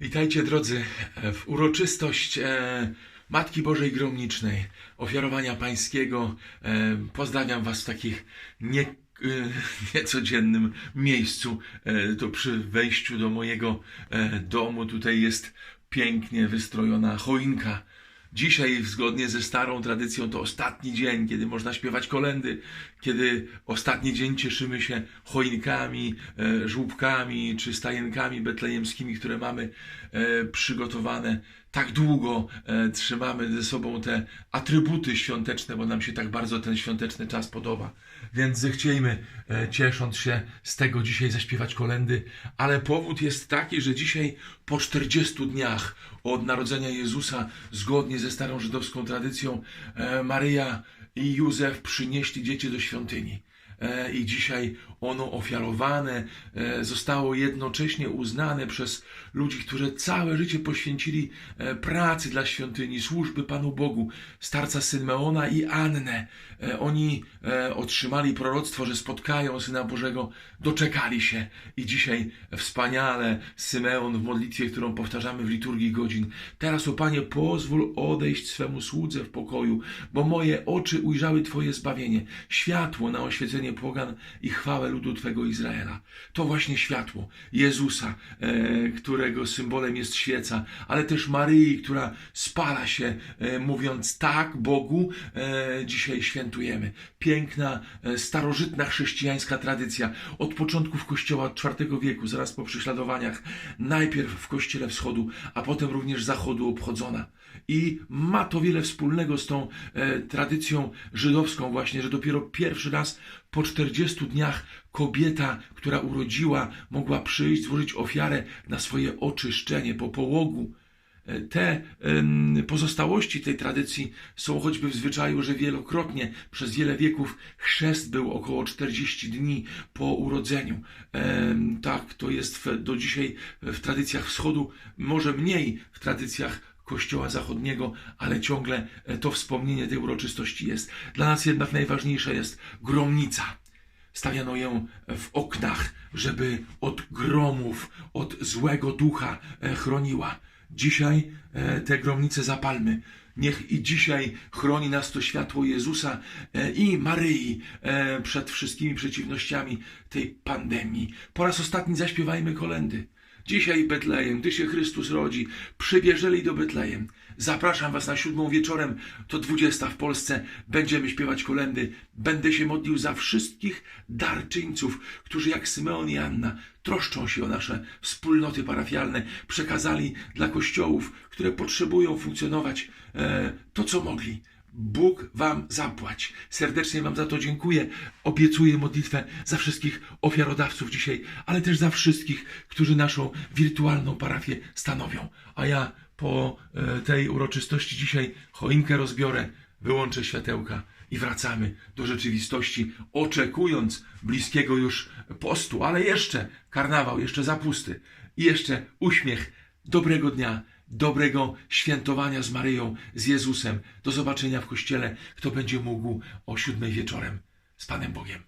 Witajcie drodzy w uroczystość e, Matki Bożej Gromnicznej, ofiarowania Pańskiego. E, pozdrawiam Was w takich nie, e, niecodziennym miejscu. To przy wejściu do mojego domu tutaj jest pięknie wystrojona choinka. Dzisiaj, zgodnie ze starą tradycją, to ostatni dzień, kiedy można śpiewać kolendy, kiedy ostatni dzień cieszymy się choinkami, e, żłóbkami czy stajenkami betlejemskimi, które mamy e, przygotowane. Tak długo e, trzymamy ze sobą te atrybuty świąteczne, bo nam się tak bardzo ten świąteczny czas podoba. Więc zechciejmy, e, ciesząc się z tego dzisiaj, zaśpiewać kolendy. Ale powód jest taki, że dzisiaj po 40 dniach od narodzenia Jezusa, zgodnie ze starą żydowską tradycją, e, Maryja i Józef przynieśli dziecię do świątyni. E, I dzisiaj ono ofiarowane e, zostało jednocześnie uznane przez ludzi, którzy całe życie poświęcili e, pracy dla świątyni, służby Panu Bogu, starca Symeona i Annę. Oni otrzymali proroctwo, że spotkają Syna Bożego, doczekali się i dzisiaj wspaniale Symeon w modlitwie, którą powtarzamy w liturgii godzin. Teraz, o Panie, pozwól odejść swemu słudze w pokoju, bo moje oczy ujrzały Twoje zbawienie, światło na oświecenie pogan i chwałę ludu Twego Izraela. To właśnie światło Jezusa, e, którego symbolem jest świeca, ale też Maryi, która spala się, e, mówiąc tak Bogu, e, dzisiaj świętujemy. Piękna, starożytna chrześcijańska tradycja od początków Kościoła od IV wieku, zaraz po prześladowaniach, najpierw w Kościele Wschodu, a potem również Zachodu obchodzona. I ma to wiele wspólnego z tą tradycją żydowską właśnie, że dopiero pierwszy raz po 40 dniach kobieta, która urodziła, mogła przyjść, złożyć ofiarę na swoje oczyszczenie po połogu. E, Te pozostałości tej tradycji są choćby w zwyczaju, że wielokrotnie przez wiele wieków chrzest był około 40 dni po urodzeniu. Tak, to jest do dzisiaj w tradycjach wschodu, może mniej w tradycjach Kościoła Zachodniego, ale ciągle e, to wspomnienie tej uroczystości jest. Dla nas jednak najważniejsza jest gromnica. Stawiano ją w oknach, żeby od gromów, od złego ducha e, chroniła. Dzisiaj e, te gromnice zapalmy. Niech i dzisiaj chroni nas to światło Jezusa e, i Maryi e, przed wszystkimi przeciwnościami tej pandemii. Po raz ostatni zaśpiewajmy kolendy. Dzisiaj Betlejem, gdy się Chrystus rodzi, przybierzeli do Betlejem. Zapraszam Was na siódmą wieczorem, to dwudziesta w Polsce. Będziemy śpiewać kolendy. Będę się modlił za wszystkich darczyńców, którzy jak Symeon i Anna troszczą się o nasze wspólnoty parafialne, przekazali dla kościołów, które potrzebują funkcjonować e, to, co mogli. Bóg Wam zapłać. Serdecznie Wam za to dziękuję. Obiecuję modlitwę za wszystkich ofiarodawców dzisiaj, ale też za wszystkich, którzy naszą wirtualną parafię stanowią. A ja po e, tej uroczystości dzisiaj choinkę rozbiorę, wyłączę światełka i wracamy do rzeczywistości, oczekując bliskiego już postu, ale jeszcze karnawał, jeszcze zapusty i jeszcze uśmiech. Dobrego dnia, dobrego świętowania z Maryją, z Jezusem. Do zobaczenia w kościele, kto będzie mógł o siódmej wieczorem z Panem Bogiem.